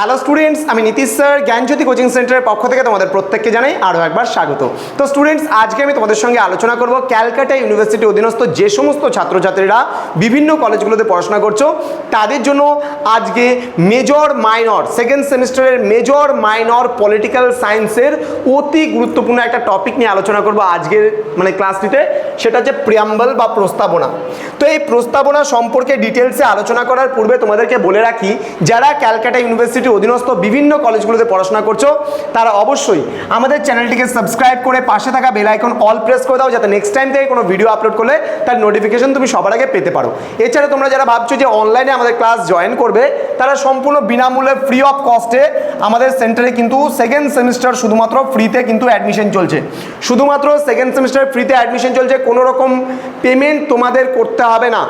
Hello students আমি Nitish sir, জ্ঞানজ্যোতি coaching সেন্টারের পক্ষ থেকে তোমাদের প্রত্যেককে জানাই আরও একবার স্বাগত। তো স্টুডেন্টস আজকে আমি তোমাদের সঙ্গে আলোচনা করব ক্যালকাটা ইউনিভার্সিটি অধীনস্থ যে সমস্ত ছাত্রছাত্রীরা বিভিন্ন কলেজগুলোতে পড়াশোনা করছ, তাদের জন্য আজকে মেজর মাইনর সেকেন্ড সেমিস্টারের মেজর মাইনর পলিটিক্যাল সায়েন্সের অতি গুরুত্বপূর্ণ একটা টপিক নিয়ে আলোচনা করব আজকের মানে ক্লাসটিতে সেটা হচ্ছে প্রিয়াম্বল বা প্রস্তাবনা। তো এই প্রস্তাবনা সম্পর্কে ডিটেলসে আলোচনা করার পূর্বে তোমাদেরকে বলে রাখি, যারা ক্যালকাটা ইউনিভার্সিটি অধীনস্থ বিভিন্ন কলেজগুলোতে পড়াশোনা করছ, তারা অবশ্যই আমাদের চ্যানেলটিকে সাবস্ক্রাইব করে পাশে থাকা বেল আইকন অল প্রেস করে দাও, যাতে নেক্সট টাইম থেকে কোনো ভিডিও আপলোড করলে তার নোটিফিকেশন তুমি সবার আগে পেতে পারো। এছাড়া তোমরা যারা ভাবছ যে অনলাইনে আমাদের ক্লাস জয়েন করবে, তারা সম্পূর্ণ বিনামূল্যে ফ্রি অফ কস্টে আমাদের সেন্টারে কিন্তু সেকেন্ড সেমিস্টার শুধুমাত্র ফ্রিতে কিন্তু অ্যাডমিশন চলছে। শুধুমাত্র সেকেন্ড সেমিস্টার ফ্রিতে অ্যাডমিশন চলছে, কোনো রকম পেমেন্ট তোমাদের করতে হবে না।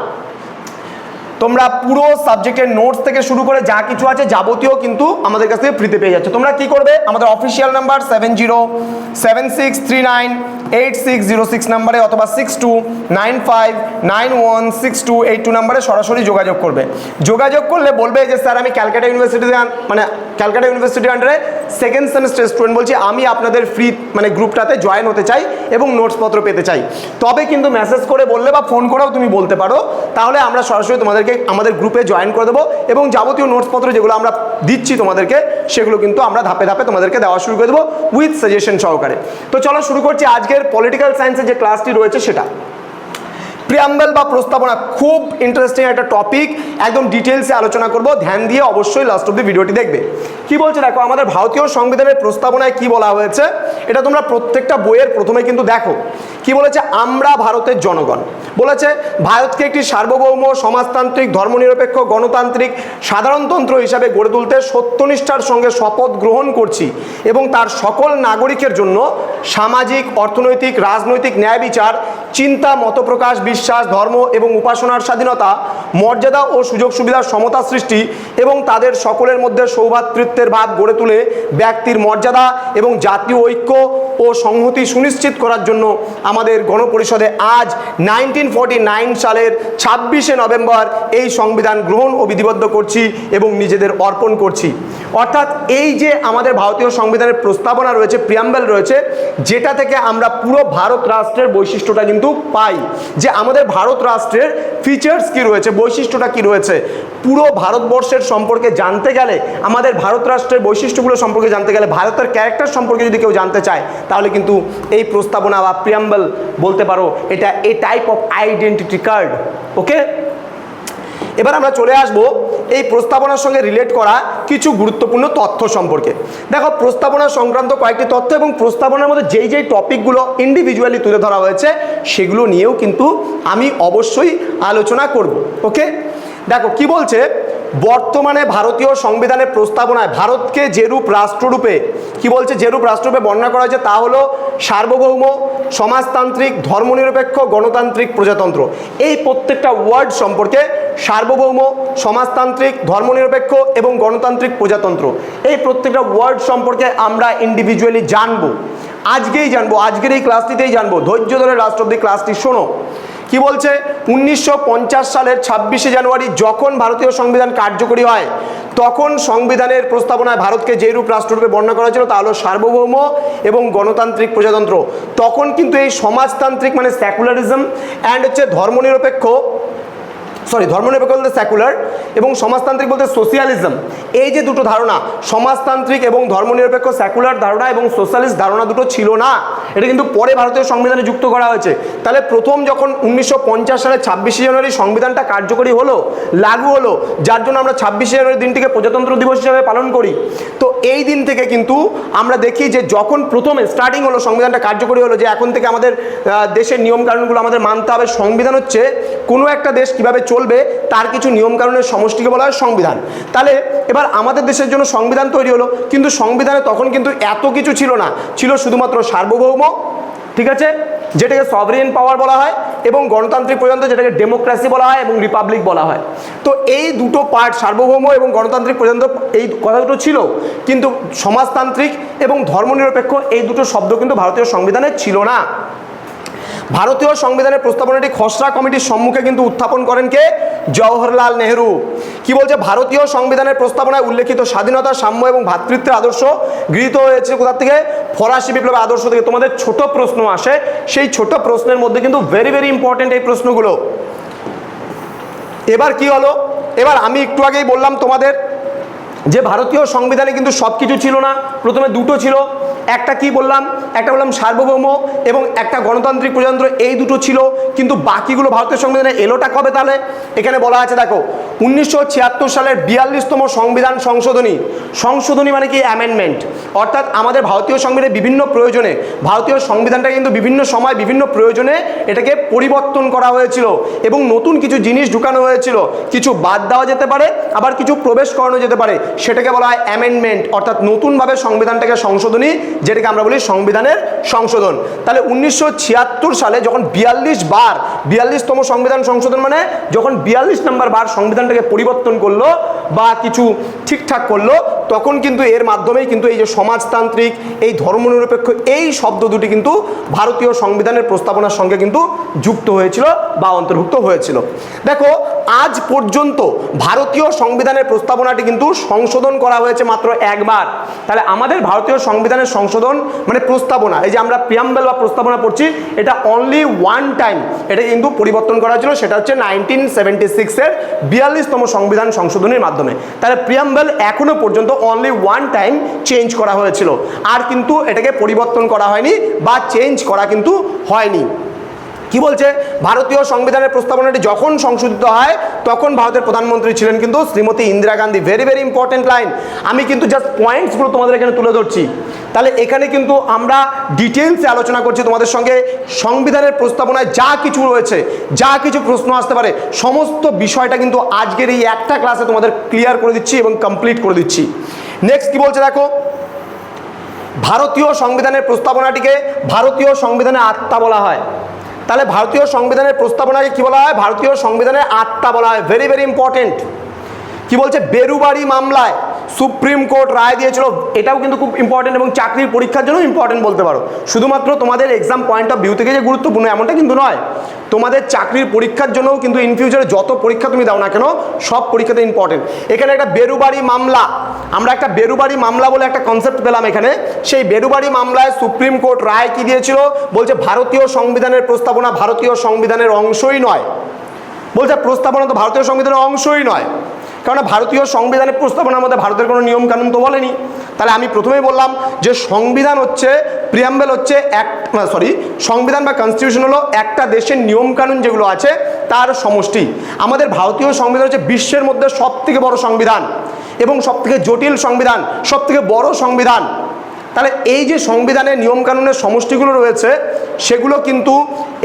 তোমরা পুরো সাবজেক্টের নোটস থেকে শুরু করে যা কিছু আছে যাবতীয় কিন্তু আমাদের কাছ থেকে ফ্রিতে পেয়ে যাচ্ছে। তোমরা কি করবে? আমাদের official number seven zero seven six three nine eight six zero six নাম্বারে অথবা six two nine five nine one six two eight two নাম্বারে সরাসরি যোগাযোগ করবে। যোগাযোগ করলে বলবে যে, স্যার, আমি ক্যালকাটা ইউনিভার্সিটি মানে ক্যালকাটা ইউনিভার্সিটির আন্ডারে সেকেন্ড সেমিস্টার স্টুডেন্ট বলছি, আমি আপনাদের ফ্রি মানে গ্রুপটাতে জয়েন হতে চাই এবং নোটসপত্র পেতে চাই। তবে কিন্তু মেসেজ করে বললে বা ফোন করেও তুমি বলতে পারো। তাহলে আমরা সরাসরি তোমাদেরকে, আমাদের গ্রুপে জয়েন করে দেবো এবং যাবতীয় নোটসপত্র যেগুলো আমরা দিচ্ছি তোমাদেরকে, সেগুলো কিন্তু আমরা ধাপে ধাপে তোমাদেরকে দেওয়া শুরু করে দেবো উইথ সাজেশন সহকারে। তো চলো শুরু করছি আজকের পলিটিক্যাল সায়েন্সের যে ক্লাসটি রয়েছে সেটা। প্রিয়াম্বেল বা প্রস্তাবনা, খুব ইন্টারেস্টিং একটা টপিক একদম ডিটেলসে আলোচনা করব, ধ্যান দিয়ে অবশ্যই লাস্ট অব্দি ভিডিওটি দেখবে। কি বলছে দেখো, আমাদের ভারতীয় সংবিধানের প্রস্তাবনায় কি বলা হয়েছে? এটা তোমরা প্রত্যেকটা বইয়ের প্রথমে কিন্তু দেখো। কি বলেছে? আমরা ভারতের জনগণ। বলেছে, ভারতকে একটি সার্বভৌম, সমাজতান্ত্রিক, ধর্মনিরপেক্ষ, গণতান্ত্রিক, সাধারণতন্ত্র হিসাবে গড়ে তুলতে সত্যনিষ্ঠার সঙ্গে শপথ গ্রহণ করছি এবং তার সকল নাগরিকের জন্য সামাজিক, অর্থনৈতিক, রাজনৈতিক ন্যায় বিচার চিন্তা, মতপ্রকাশ, বিশ্বাস, ধর্ম এবং উপাসনার স্বাধীনতা, মর্যাদা ও সুযোগ সুবিধার সমতা সৃষ্টি এবং তাদের সকলের মধ্যে সৌভাতৃত্বের ভাব গড়ে তুলে ব্যক্তির মর্যাদা এবং জাতীয় ঐক্য ও সংহতি সুনিশ্চিত করার জন্য আমাদের গণপরিষদে আজ নাইনটিন সালের ছাব্বিশে নভেম্বর এই সংবিধান গ্রহণ ও বিধিবদ্ধ করছি এবং নিজেদের অর্পণ করছি। অর্থাৎ এই যে আমাদের ভারতীয় সংবিধানের প্রস্তাবনা রয়েছে প্রিয়াম্বেল রয়েছে, যেটা থেকে আমরা পুরো ভারত রাষ্ট্রের বৈশিষ্ট্যটা কিন্তু পাই। যে আমাদের ভারত রাষ্ট্রের ফিচার্স কি রয়েছে, বৈশিষ্ট্যটা কি রয়েছে, পুরো ভারতবর্ষের সম্পর্কে জানতে গেলে, আমাদের ভারত রাষ্ট্রের বৈশিষ্ট্যগুলো সম্পর্কে জানতে গেলে, ভারতের ক্যারেক্টার সম্পর্কে যদি কেউ জানতে চায় তাহলে কিন্তু এই প্রস্তাবনা বা প্রিয়াম্বল বলতে পারো, এটা a type of identity card okay এবার আমরা চলে আসব এই প্রস্তাবনার সঙ্গে রিলেট করা কিছু গুরুত্বপূর্ণ তথ্য সম্পর্কে। দেখো, প্রস্তাবনা সংক্রান্ত কয়েকটি তথ্য এবং প্রস্তাবনার মধ্যে যেই যেই টপিকগুলো ইন্ডিভিজুয়ালি তুলে ধরা হয়েছে, সেগুলো নিয়েও কিন্তু আমি অবশ্যই আলোচনা করব ওকে দেখো, কি বলছে? বর্তমানে ভারতীয় সংবিধানের প্রস্তাবনায় ভারতকে যেরূপ রাষ্ট্ররূপে কি বলছে? যেরূপ রাষ্ট্ররূপে বর্ণনা করা হয়েছে, তা হলো সার্বভৌম, সমাজতান্ত্রিক, ধর্মনিরপেক্ষ, গণতান্ত্রিক প্রজাতন্ত্র। এই প্রত্যেকটা ওয়ার্ড সম্পর্কে সার্বভৌম, সমাজতান্ত্রিক, ধর্মনিরপেক্ষ এবং গণতান্ত্রিক প্রজাতন্ত্র। এই প্রত্যেকটা ওয়ার্ড সম্পর্কে আমরা ইন্ডিভিজুয়ালি জানব। আজকেই জানব, আজকের এই ক্লাসটিতেই জানব। ধৈর্য ধরে অব্দি ক্লাসটি শোনো। কি বলছে? উনিশশো পঞ্চাশ সালের ছাব্বিশে জানুয়ারি যখন ভারতীয় সংবিধান কার্যকরী হয়, তখন সংবিধানের প্রস্তাবনায় ভারতকে যে রূপ রাষ্ট্ররূপে বর্ণনা করা হয়েছিল তা হলো সার্বভৌম এবং গণতান্ত্রিক প্রজাতন্ত্র। তখন কিন্তু এই সমাজতান্ত্রিক মানে সেকুলারিজম অ্যান্ড হচ্ছে ধর্মনিরপেক্ষ সরি ধর্মনিরপেক্ষ বলতে সেকুলার এবং সমাজতান্ত্রিক বলতে সোশিয়ালিজম এই যে দুটো ধারণা, সমাজতান্ত্রিক এবং ধর্মনিরপেক্ষ সেকুলার ধারণা এবং সোশ্যালিস্ট ধারণা দুটো ছিল না। এটা কিন্তু পরে ভারতীয় সংবিধানে যুক্ত করা হয়েছে। তাহলে প্রথম যখন উনিশশো সালের ছাব্বিশে জানুয়ারি সংবিধানটা কার্যকরী হলো, লাগু হলো, যার জন্য আমরা ছাব্বিশে জানুয়ারি দিনটিকে প্রজাতন্ত্র দিবস হিসাবে পালন করি। তো এই দিন থেকে কিন্তু আমরা দেখি যে যখন প্রথমে স্টার্টিং হলো, সংবিধানটা কার্যকরী হলো যে এখন থেকে আমাদের দেশের নিয়মকানুনগুলো আমাদের মানতে হবে। সংবিধান হচ্ছে কোনো একটা দেশ কীভাবে কীভাবে চলবে তার কিছু নিয়মকানুনের সমষ্টিকে বলা হয় সংবিধান। তাহলে এবার আমাদের দেশের জন্য সংবিধান তৈরি হলো, কিন্তু সংবিধানে তখন কিন্তু এত কিছু ছিল না। ছিল শুধুমাত্র সার্বভৌম, ঠিক আছে? যেটাকে সভরেন পাওয়ার বলা হয়, এবং গণতান্ত্রিক পর্যন্ত যেটাকে ডেমোক্রেসি বলা হয় এবং রিপাবলিক বলা হয়। তো এই দুটো পার্ট সার্বভৌম এবং গণতান্ত্রিক পর্যন্ত এই কথা দুটো ছিল। কিন্তু সমাজতান্ত্রিক এবং ধর্মনিরপেক্ষ এই দুটো শব্দ কিন্তু ভারতীয় সংবিধানে ছিল না। ভারতীয় সংবিধানের প্রস্তাবনাটি খসড়া কমিটির সম্মুখে কিন্তু উত্থাপন করেন কে? জওহরলাল নেহরু। কি বলছে? ভারতীয় সংবিধানের প্রস্তাবনায় উল্লেখিত স্বাধীনতা, সাম্য এবং ভ্রাতৃত্বের আদর্শ গৃহীত হয়েছে কোথা থেকে? ফরাসি বিপ্লবের আদর্শ থেকে। তোমাদের ছোট প্রশ্ন আসে। সেই ছোট প্রশ্নের মধ্যে কিন্তু ভেরি ভেরি ইম্পর্টেন্ট এই প্রশ্নগুলো। এবার কি হলো? এবার আমি একটু আগেই বললাম তোমাদের যে ভারতীয় সংবিধানে কিন্তু সব কিছু ছিল না। প্রথমে দুটো ছিল। একটা কি বললাম? একটা বললাম সার্বভৌম এবং একটা গণতান্ত্রিক প্রজাতন্ত্র, এই দুটো ছিল, কিন্তু বাকিগুলো ভারতীয় সংবিধানে এলোটা কবে তাহলে? এখানে বলা আছে, দেখো, উনিশশো ছিয়াত্তর সালের বিয়াল্লিশতম সংবিধান সংশোধনী। সংশোধনী মানে কি? অ্যামেন্ডমেন্ট অর্থাৎ আমাদের ভারতীয় সংবিধানের বিভিন্ন প্রয়োজনে, ভারতীয় সংবিধানটা কিন্তু বিভিন্ন সময় বিভিন্ন প্রয়োজনে এটাকে পরিবর্তন করা হয়েছিল এবং নতুন কিছু জিনিস ঢুকানো হয়েছিল। কিছু বাদ দেওয়া যেতে পারে, আবার কিছু প্রবেশ করানো যেতে পারে। সেটাকে বলা হয় অ্যামেন্ডমেন্ট অর্থাৎ নতুনভাবে সংবিধানটাকে সংশোধনী যেটাকে আমরা বলি সংবিধানের সংশোধন। তাহলে উনিশশো ছিয়াত্তর সালে যখন বিয়াল্লিশ বার, বিয়াল্লিশতম সংবিধান সংশোধন মানে যখন বিয়াল্লিশ নম্বর বার সংবিধানটাকে পরিবর্তন করল বা কিছু ঠিকঠাক করল তখন কিন্তু এর মাধ্যমেই কিন্তু এই যে সমাজতান্ত্রিক, এই ধর্মনিরপেক্ষ, এই শব্দ দুটি কিন্তু ভারতীয় সংবিধানের প্রস্তাবনার সঙ্গে কিন্তু যুক্ত হয়েছিল বা অন্তর্ভুক্ত হয়েছিল। দেখো, আজ পর্যন্ত ভারতীয় সংবিধানের প্রস্তাবনাটি কিন্তু সংশোধন করা হয়েছে মাত্র একবার। তাহলে আমাদের ভারতীয় সংবিধানের সংশোধন মানে প্রস্তাবনা, এই যে আমরা প্রিয়াম্বেল বা প্রস্তাবনা পড়ছি, এটা অনলি ওয়ান টাইম এটা কিন্তু পরিবর্তন করা হয়েছিল, সেটা হচ্ছে নাইনটিন সেভেন্টি সিক্সের বিয়াল্লিশতম সংবিধান সংশোধনের মাধ্যমে। তাহলে প্রিয়াম্বেল এখনও পর্যন্ত অনলি ওয়ান টাইম চেঞ্জ করা হয়েছিল। আর কিন্তু এটাকে পরিবর্তন করা হয়নি বা চেঞ্জ করা কিন্তু হয়নি। কি বলছে? ভারতীয় সংবিধানের প্রস্তাবনাটি যখন সংশোধিত হয়, তখন ভারতের প্রধানমন্ত্রী ছিলেন কিন্তু Shrimati Indira Gandhi. Very very important line আমি কিন্তু জাস্ট পয়েন্টসগুলো তোমাদের এখানে তুলে ধরছি। তাহলে এখানে কিন্তু আমরা ডিটেলসে আলোচনা করছি তোমাদের সঙ্গে। সংবিধানের প্রস্তাবনায় যা কিছু রয়েছে, যা কিছু প্রশ্ন আসতে পারে, সমস্ত বিষয়টা কিন্তু আজকের এই একটা ক্লাসে তোমাদের ক্লিয়ার করে দিচ্ছি এবং কমপ্লিট করে দিচ্ছি। নেক্সট কি বলছে দেখো? ভারতীয় সংবিধানের প্রস্তাবনাটিকে ভারতীয় সংবিধানের আত্মা বলা হয়। তাহলে ভারতীয় সংবিধানের প্রস্তাবনাকে কি বলা হয়? ভারতীয় সংবিধানের আত্মা বলা হয়। ভেরি ভেরি ইম্পর্টেন্ট কি বলছে? বেরুবাড়ি মামলায়। সুপ্রিম কোর্ট রায় দিয়েছিল, এটাও কিন্তু খুব ইম্পর্টেন্ট এবং চাকরির পরীক্ষার জন্য ইম্পর্টেন্ট বলতে পারো। শুধুমাত্র তোমাদের এক্সাম পয়েন্ট অফ ভিউ থেকে যে গুরুত্বপূর্ণ, এমনটা কিন্তু নয়। তোমাদের চাকরির পরীক্ষার জন্যও কিন্তু ইন ফিউচারে যত পরীক্ষা তুমি দাও না কেন, সব পরীক্ষাতে ইম্পর্টেন্ট এখানে একটা বেরুবাড়ি মামলা, আমরা একটা বেরুবাড়ি মামলা বলে একটা কনসেপ্ট পেলাম এখানে। সেই বেরুবাড়ি মামলায় সুপ্রিম কোর্ট রায় কি দিয়েছিল? বলছে, ভারতীয় সংবিধানের প্রস্তাবনা ভারতীয় সংবিধানের অংশই নয়। বলছে, প্রস্তাবনা তো ভারতীয় সংবিধানের অংশই নয়। কারণ ভারতীয় সংবিধানের প্রস্তাবনার মধ্যে ভারতের কোনো নিয়মকানুন তো বলেনি। তাহলে আমি প্রথমেই বললাম যে সংবিধান হচ্ছে প্রিয়াম্বেল হচ্ছে এক সরি সংবিধান বা কনস্টিটিউশন হলো একটা দেশের নিয়মকানুন যেগুলো আছে, তার সমষ্টি। আমাদের ভারতীয় সংবিধান হচ্ছে বিশ্বের মধ্যে সবথেকে বড় সংবিধান এবং সব থেকে জটিল সংবিধান সব থেকে বড় সংবিধান। তাহলে এই যে সংবিধানের নিয়মকানুনের সমষ্টিগুলো রয়েছে, সেগুলো কিন্তু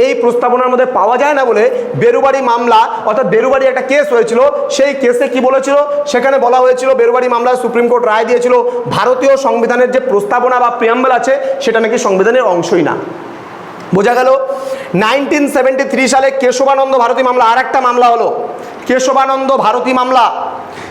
এই প্রস্তাবনার মধ্যে পাওয়া যায় না বলে বেরুবাড়ি মামলা, অর্থাৎ বেরুবাড়ি একটা কেস হয়েছিল, সেই কেসে কি বলেছিল? সেখানে বলা হয়েছিল বেরুবাড়ি মামলায় সুপ্রিম কোর্ট রায় দিয়েছিল, ভারতীয় সংবিধানের যে প্রস্তাবনা বা প্রিয়াম্বেল আছে, সেটা নাকি সংবিধানের অংশই না। বোঝা গেল নাইনটিন সেভেন্টি থ্রি সালে কেশবানন্দ ভারতী মামলা আর একটা মামলা হলো, কেশবানন্দ ভারতী মামলা।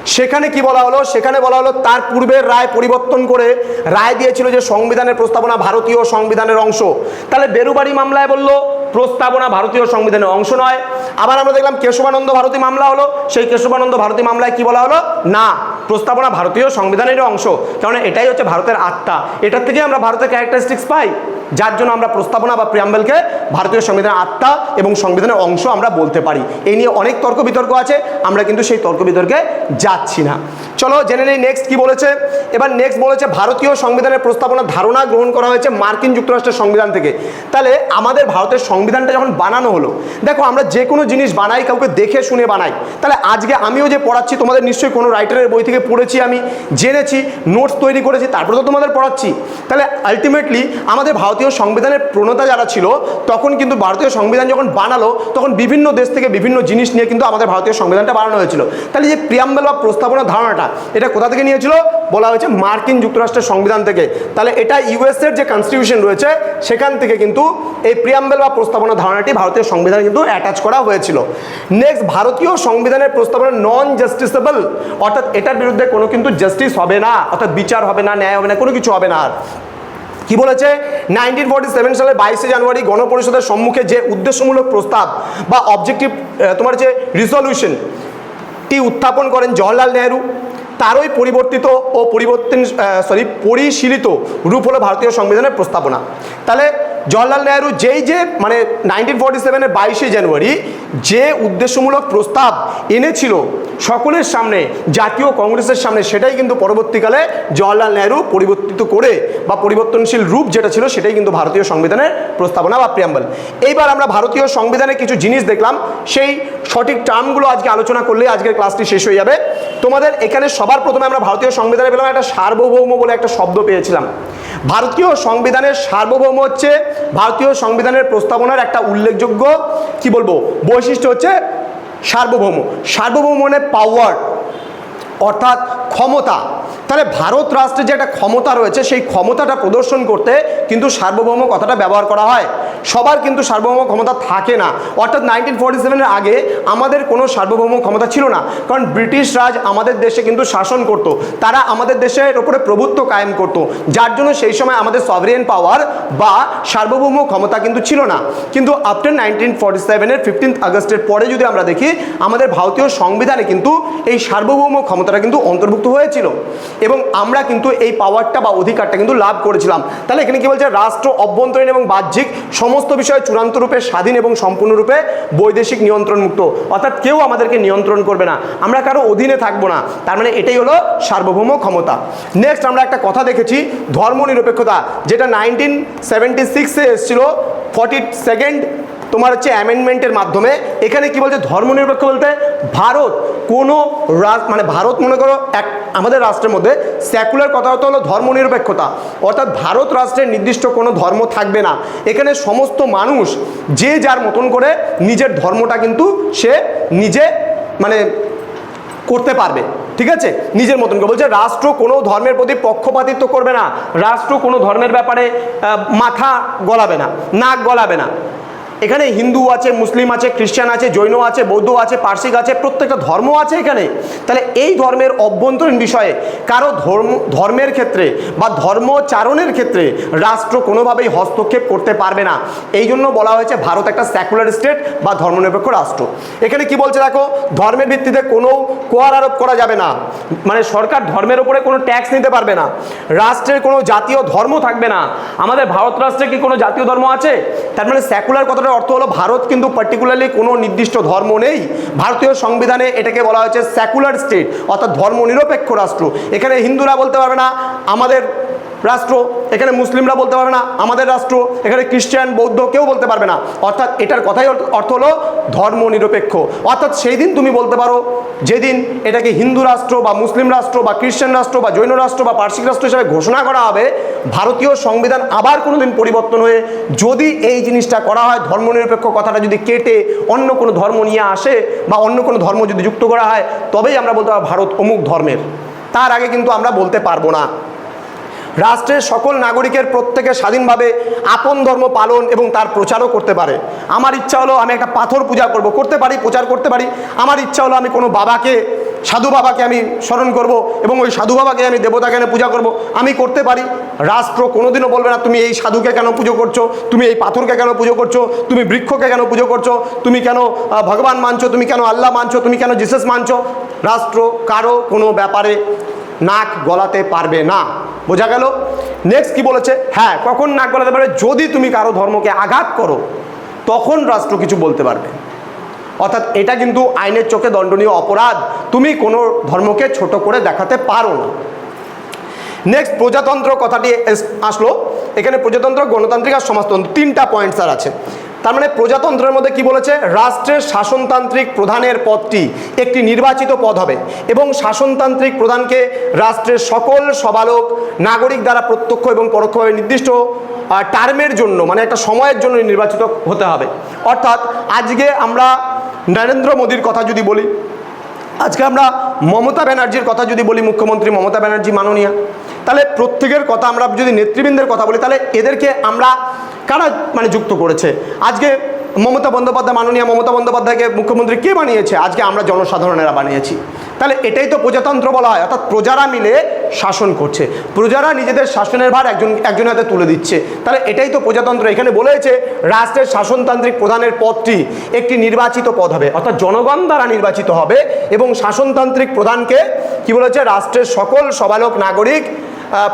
সেখানে কি বলা হলো? সেখানে বলা হলো তার পূর্বের রায় পরিবর্তন করে রায় দিয়েছিল যে সংবিধানের প্রস্তাবনা ভারতীয় সংবিধানের অংশ। তাহলে বেরুবাড়ি মামলায় বলল প্রস্তাবনা ভারতীয় সংবিধানের অংশ নয়। আবার আমরা দেখলাম কেশবানন্দ ভারতী মামলা হলো। সেই কেশবানন্দ ভারতী মামলায় কি বলা হলো? না, প্রস্তাবনা ভারতীয় সংবিধানের অংশ। কারণ এটাই হচ্ছে ভারতের আত্মা। এটার থেকে আমরা ভারতের ক্যারেক্টারিস্টিক্স পাই। যার জন্য আমরা প্রস্তাবনা বা প্রিয়াম্বেলকে ভারতীয় সংবিধানের আত্মা এবং সংবিধানের অংশ আমরা বলতে পারি। এই নিয়ে অনেক তর্ক বিতর্ক আছে। আমরা কিন্তু সেই তর্ক বিতর্কে যাচ্ছি না। চলো জেনে নেই নেক্সট কি বলেছে। এবার নেক্সট বলেছে, ভারতীয় সংবিধানের প্রস্তাবনার ধারণা গ্রহণ করা হয়েছে মার্কিন যুক্তরাষ্ট্রের সংবিধান থেকে। তাহলে আমাদের ভারতের সংবিধানটা যখন বানানো হলো, দেখো আমরা যে কোনো জিনিস বানাই, কাউকে দেখে শুনে বানাই। তাহলে আজকে আমিও যে পড়াচ্ছি, তোমাদের নিশ্চয়ই কোনো রাইটারের বই থেকে পড়েছি আমি, জেনেছি নোটস তৈরি করেছি, তারপরে তো তোমাদের পড়াচ্ছি। তাহলে আলটিমেটলি আমাদের ভারতীয় সংবিধানের প্রণেতা যারা ছিল, তখন কিন্তু ভারতীয় সংবিধান যখন বানালো, তখন বিভিন্ন দেশ থেকে বিভিন্ন জিনিস নিয়ে কিন্তু আমাদের ভারতীয় সংবিধানটা বানানো হয়েছিল। তাহলে যে প্রিয়াম্বেল বা প্রস্তাবনার ধারণাটা, এটা কোথা থেকে নিয়েছিল? বলা হয়েছে মার্কিন যুক্তরাষ্ট্রের সংবিধান থেকে। তাহলে এটা ইউএসের যে কনস্টিটিউশন রয়েছে, সেখান থেকে কিন্তু এই প্রিয়াম্বেল বা প্রস্তাবনা ধারণাটি ভারতীয় সংবিধানে কিন্তু অ্যাটাচ করা হয়েছিল। নেক্সট ভারতীয় সংবিধানের প্রস্তাবনা নন জাস্টিসেবল অর্থাৎ এটার বিরুদ্ধে কোনো কিন্তু জাস্টিস হবে না, অর্থাৎ বিচার হবে না, ন্যায় হবে না, কোনো কিছু হবে না আর। কি বলেছে? নাইনটিন ফর্টি সেভেন সালের বাইশে জানুয়ারি গণপরিষদের সম্মুখে যে উদ্দেশ্যমূলক প্রস্তাব বা অবজেক্টিভ তোমার যে রিসলিউশন টি উত্থাপন করেন জওয়াহরলাল নেহরু। তারই পরিবর্তিত ও পরিবর্তন সরি পরিশীলিত রূপ হলো ভারতীয় সংবিধানের প্রস্তাবনা। তাহলে জওয়াহরলাল নেহরু যেই যে মানে নাইনটিন ফর্টি সেভেনের বাইশে জানুয়ারি যে উদ্দেশ্যমূলক প্রস্তাব এনেছিল সকলের সামনে, জাতীয় কংগ্রেসের সামনে, সেটাই কিন্তু পরবর্তীকালে জওয়াহরলাল নেহরু পরিবর্তিত করে বা পরিবর্তনশীল রূপ যেটা ছিল, সেটাই কিন্তু ভারতীয় সংবিধানের প্রস্তাবনা বা প্রিয়াম্বল এইবার আমরা ভারতীয় সংবিধানের কিছু জিনিস দেখলাম, সেই সঠিক টার্মগুলো আজকে আলোচনা করলে আজকের ক্লাসটি শেষ হয়ে যাবে। তোমাদের এখানে সবার প্রথমে আমরা ভারতীয় সংবিধানে পেলাম একটা সার্বভৌম বলে একটা শব্দ পেয়েছিলাম। ভারতীয় সংবিধানের সার্বভৌম হচ্ছে ভারতীয় সংবিধানের প্রস্তাবনার একটা উল্লেখযোগ্য, কি বলব, বৈশিষ্ট্য হচ্ছে সার্বভৌম। সার্বভৌম মানে পাওয়ার অর্থাৎ ক্ষমতা। তাহলে ভারত রাষ্ট্রের যে একটা ক্ষমতা রয়েছে, সেই ক্ষমতাটা প্রদর্শন করতে কিন্তু সার্বভৌম কথাটা ব্যবহার করা হয়। সবার কিন্তু সার্বভৌম ক্ষমতা থাকে না। অর্থাৎ নাইনটিন ফর্টি সেভেনের আগে আমাদের কোনো সার্বভৌম ক্ষমতা ছিল না। কারণ ব্রিটিশ রাজ আমাদের দেশে কিন্তু শাসন করত। তারা আমাদের দেশের ওপরে প্রভুত্ব কায়েম করত। যার জন্য সেই সময় আমাদের সভরিয়ান পাওয়ার বা সার্বভৌম ক্ষমতা কিন্তু ছিল না। কিন্তু আফটার নাইনটিন ফর্টি সেভেনের ফিফটিন্থ আগস্টের পরে যদি আমরা দেখি, আমাদের ভারতীয় সংবিধানে কিন্তু এই সার্বভৌম ক্ষমতাটা কিন্তু অন্তর্ভুক্ত হয়েছিল। এবং আমরা কিন্তু এই পাওয়ারটা বা অধিকারটা কিন্তু লাভ করেছিলাম। তাহলে এখানে কি বলছে? রাষ্ট্র অভ্যন্তরীণ এবং বাহ্যিক সমস্ত বিষয়ে চূড়ান্ত রূপে স্বাধীন এবং সম্পূর্ণরূপে বৈদেশিক নিয়ন্ত্রণ মুক্ত অর্থাৎ কেউ আমাদেরকে নিয়ন্ত্রণ করবে না। আমরা কারও অধীনে থাকব না। তার মানে এটাই হলো সার্বভৌম ক্ষমতা। নেক্সট আমরা একটা কথা দেখেছি, ধর্মনিরপেক্ষতা, যেটা নাইনটিন সেভেন্টি সিক্সে এসেছিল ফর্টি সেকেন্ড তোমার হচ্ছে অ্যামেন্ডমেন্টের মাধ্যমে, এখানে কি বলছে? ধর্মনিরপেক্ষ বলতে ভারত কোনো মানে ভারত মনে করো এক, আমাদের রাষ্ট্রের মধ্যে সেকুলার কথা হতো হলো ধর্মনিরপেক্ষতা অর্থাৎ ভারত রাষ্ট্রের নির্দিষ্ট কোনো ধর্ম থাকবে না। এখানে সমস্ত মানুষ যে যার মতন করে নিজের ধর্মটা কিন্তু সে নিজে মানে করতে পারবে। ঠিক আছে? নিজের মতন করে। বলছে রাষ্ট্র কোনো ধর্মের প্রতি পক্ষপাতিত্ব করবে না। রাষ্ট্র কোনো ধর্মের ব্যাপারে মাথা গলাবে না, নাক গলাবে না। এখানে হিন্দু আছে, মুসলিম আছে, খ্রিস্টান আছে, জৈন আছে, বৌদ্ধ আছে পার্সিক আছে, প্রত্যেকটা ধর্ম আছে এখানে। তাহলে এই ধর্মের অভ্যন্তরীণ বিষয়ে কারও ধর্ম, ধর্মের ক্ষেত্রে বা ধর্মচারণের ক্ষেত্রে রাষ্ট্র কোনোভাবেই হস্তক্ষেপ করতে পারবে না। এই জন্য বলা হয়েছে ভারত একটা সেকুলার স্টেট বা ধর্মনিরপেক্ষ রাষ্ট্র। এখানে কি বলছে দেখো? ধর্মের ভিত্তিতে কোনো কোয়ার আরোপ করা যাবে না। মানে সরকার ধর্মের উপরে কোনো ট্যাক্স নিতে পারবে না। রাষ্ট্রের কোনো জাতীয় ধর্ম থাকবে না। আমাদের ভারত রাষ্ট্রে কি কোনো জাতীয় ধর্ম আছে? তার মানে সেকুলার কথাটার অর্থ হলো ভারত কিন্তু পার্টিকুলারলি কোনো নির্দিষ্ট ধর্ম নেই। ভারতীয় সংবিধানে এটাকে বলা হয়েছে স্যাকুলার স্টেট অর্থাৎ ধর্মনিরপেক্ষ রাষ্ট্র। এখানে হিন্দুরা বলতে পারবে না, আমাদের রাষ্ট্র। এখানে মুসলিমরা বলতে পারবে না, আমাদের রাষ্ট্র। এখানে খ্রিস্টান, বৌদ্ধ কেউ বলতে পারবে না। অর্থাৎ এটার কথাই অর্থ- অর্থ হলো ধর্ম নিরপেক্ষ অর্থাৎ সেই দিন তুমি বলতে পারো যেদিন এটাকে হিন্দু রাষ্ট্র বা মুসলিম রাষ্ট্র বা খ্রিস্টান রাষ্ট্র বা জৈন রাষ্ট্র বা পার্শ্বিক রাষ্ট্র হিসাবে ঘোষণা করা হবে, ভারতীয় সংবিধান আবার কোনো দিন পরিবর্তন হয়ে যদি এই জিনিসটা করা হয়, ধর্মনিরপেক্ষ কথাটা যদি কেটে অন্য কোনো ধর্ম নিয়ে আসে বা অন্য কোনো ধর্ম যদি যুক্ত করা হয়, তবেই আমরা বলতে পারব ভারত অমুক ধর্মের। তার আগে কিন্তু আমরা বলতে পারব না। রাষ্ট্রের সকল নাগরিকের প্রত্যেকে স্বাধীনভাবে আপন ধর্ম পালন এবং তার প্রচারও করতে পারে। আমার ইচ্ছা হলো আমি একটা পাথর পূজা করব। করতে পারি, প্রচার করতে পারি। আমার ইচ্ছা হলো আমি কোনো বাবাকে, সাধু বাবাকে আমি স্মরণ করব এবং ওই সাধু বাবাকে আমি দেবতাকে পূজা করব। আমি করতে পারি। রাষ্ট্র কোনোদিনও বলবে না, তুমি এই সাধুকে কেন পুজো করছ? তুমি এই পাথরকে কেন পুজো করছ? তুমি বৃক্ষকে কেন পুজো করছ? তুমি কেন ভগবান মানছো? তুমি কেন আল্লাহ মানছো? তুমি কেন জিসাস মানছো? রাষ্ট্র কারও কোনো ব্যাপারে নাক গলাতে পারবে না। বোঝা গেল? নেক্সট কি বলেছে? হ্যাঁ কখন নাক গলাতে পারবে? যদি তুমি কারও ধর্মকে আঘাত করো, তখন রাষ্ট্র কিছু বলতে পারবে। অর্থাৎ এটা কিন্তু আইনের চোখে দণ্ডনীয় অপরাধ। তুমি কোনো ধর্মকে ছোট করে দেখাতে পারো না। নেক্সট প্রজাতন্ত্র কথাটি আসলো। এখানে প্রজাতন্ত্র, গণতান্ত্রিক আর সমাজতন্ত্র, তিনটা পয়েন্ট স্যার আছে। তার মানে প্রজাতন্ত্রের মধ্যে কি বলেছে? রাষ্ট্রের শাসনতান্ত্রিক প্রধানের পদটি একটি নির্বাচিত পদ হবে এবং শাসনতান্ত্রিক প্রধানকে রাষ্ট্রের সকল সবালক, নাগরিক দ্বারা প্রত্যক্ষ এবং পরোক্ষভাবে নির্দিষ্ট টার্মের জন্য মানে একটা সময়ের জন্য নির্বাচিত হতে হবে। অর্থাৎ আজকে আমরা নরেন্দ্র মোদীর কথা যদি বলি আজকে আমরা মমতা ব্যানার্জির কথা যদি বলি, মুখ্যমন্ত্রী মমতা ব্যানার্জি মাননীয়া, তাহলে প্রত্যেকের কথা আমরা যদি নেতৃবৃন্দের কথা বলি, তাহলে এদেরকে আমরা কারা মানে যুক্ত করেছে? আজকে মমতা বন্দ্যোপাধ্যায়, মাননীয় মমতা বন্দ্যোপাধ্যায়কে মুখ্যমন্ত্রী কে বানিয়েছে? আজকে আমরা জনসাধারণেরা বানিয়েছি। তাহলে এটাই তো প্রজাতন্ত্র বলা হয়। অর্থাৎ প্রজারা মিলে শাসন করছে। প্রজারা নিজেদের শাসনের ভার একজন, একজনের হাতে তুলে দিচ্ছে। তাহলে এটাই তো প্রজাতন্ত্র। এখানে বলেছে, রাষ্ট্রের শাসনতান্ত্রিক প্রধানের পদটি একটি নির্বাচিত পদ হবে। অর্থাৎ জনগণ দ্বারা নির্বাচিত হবে এবং শাসনতান্ত্রিক প্রধানকে কি বলেছে? রাষ্ট্রের সকল সবালক, নাগরিক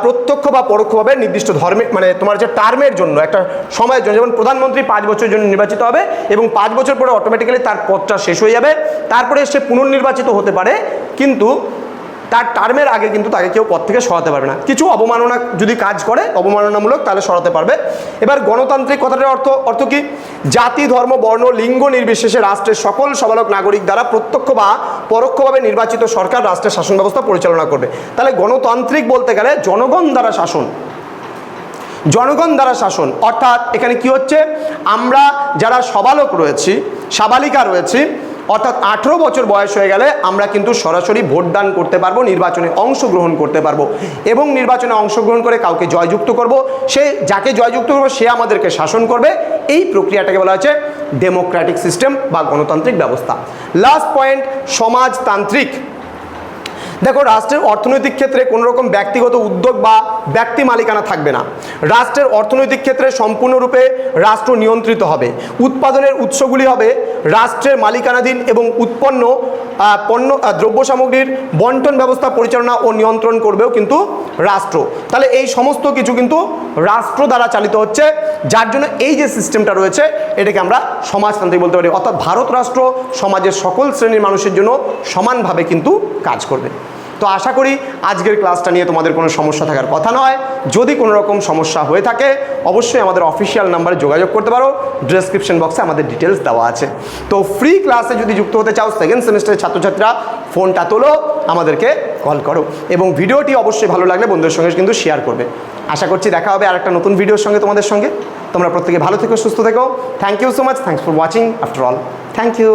প্রত্যক্ষ বা পরোক্ষভাবে নির্দিষ্ট ধর্মে মানে তোমার যে টার্মের জন্য, একটা সময়ের জন্য, যেমন প্রধানমন্ত্রী পাঁচ বছরের জন্য নির্বাচিত হবে, এবং পাঁচ বছর পরে অটোমেটিক্যালি তার পদটা শেষ হয়ে যাবে, তারপরে সে পুনর্নির্বাচিত হতে পারে, কিন্তু তার টার্মের আগে কিন্তু তাকে কেউ পদ থেকে সরাতে পারবে না। কিছু অবমাননা যদি কাজ করে, অবমাননামূলক তাহলে সরাতে পারবে। এবার গণতান্ত্রিক কথাটার অর্থ অর্থ কি? জাতি, ধর্ম, বর্ণ, লিঙ্গ নির্বিশেষে রাষ্ট্রের সকল সবালক নাগরিক দ্বারা প্রত্যক্ষ বা পরোক্ষভাবে নির্বাচিত সরকার রাষ্ট্রের শাসন ব্যবস্থা পরিচালনা করবে। তাহলে গণতান্ত্রিক বলতে গেলে জনগণ দ্বারা শাসন। জনগণ দ্বারা শাসন। অর্থাৎ এখানে কি হচ্ছে? আমরা যারা সবালক রয়েছি, সাবালিকা রয়েছি অর্থাৎ আঠেরো বছর বয়স হয়ে গেলে আমরা কিন্তু সরাসরি ভোটদান করতে পারব, নির্বাচনে অংশগ্রহণ করতে পারব এবং নির্বাচনে অংশগ্রহণ করে কাউকে জয়যুক্ত করব। সে যাকে জয়যুক্ত করব, সে আমাদেরকে শাসন করবে। এই প্রক্রিয়াটাকে বলা হচ্ছে ডেমোক্রেটিক সিস্টেম বা গণতান্ত্রিক ব্যবস্থা। লাস্ট পয়েন্ট, সমাজতান্ত্রিক। দেখো, রাষ্ট্রের অর্থনৈতিক ক্ষেত্রে কোনো রকম ব্যক্তিগত উদ্যোগ বা ব্যক্তি মালিকানা থাকবে না। রাষ্ট্রের অর্থনৈতিক ক্ষেত্রে সম্পূর্ণরূপে রাষ্ট্র নিয়ন্ত্রিত হবে। উৎপাদনের উৎসগুলি হবে রাষ্ট্রের মালিকানাধীন এবং উৎপন্ন পণ্য দ্রব্য সামগ্রীর বন্টন ব্যবস্থা পরিচালনা ও নিয়ন্ত্রণ করবেও কিন্তু রাষ্ট্র। তাহলে এই সমস্ত কিছু কিন্তু রাষ্ট্র দ্বারা চালিত হচ্ছে, যার জন্য এই যে সিস্টেমটা রয়েছে, এটাকে আমরা সমাজতান্ত্রিক বলতে পারি। অর্থাৎ ভারত রাষ্ট্র সমাজের সকল শ্রেণির মানুষের জন্য সমানভাবে কিন্তু কাজ করবে। তো আশা করি আজকের ক্লাসটা নিয়ে তোমাদের কোনো সমস্যা থাকার কথা নয়। যদি কোনো রকম সমস্যা হয়ে থাকে, অবশ্যই আমাদের অফিসিয়াল নাম্বারে যোগাযোগ করতে পারো। ডেসক্রিপশন বক্সে আমাদের ডিটেলস দেওয়া আছে। তো ফ্রি ক্লাসে যদি যুক্ত হতে চাও সেকেন্ড সেমিস্টারের ছাত্রছাত্রীরা ফোনটা তোলো, আমাদেরকে কল করো। এবং ভিডিওটি অবশ্যই ভালো লাগলে বন্ধুদের সঙ্গে কিন্তু শেয়ার করবে। আশা করছি দেখা হবে আর একটা নতুন ভিডিওর সঙ্গে তোমাদের সঙ্গে। তোমরা প্রত্যেকে ভালো থেকো, সুস্থ থেকো। Thank you so much thanks for watching after all thank you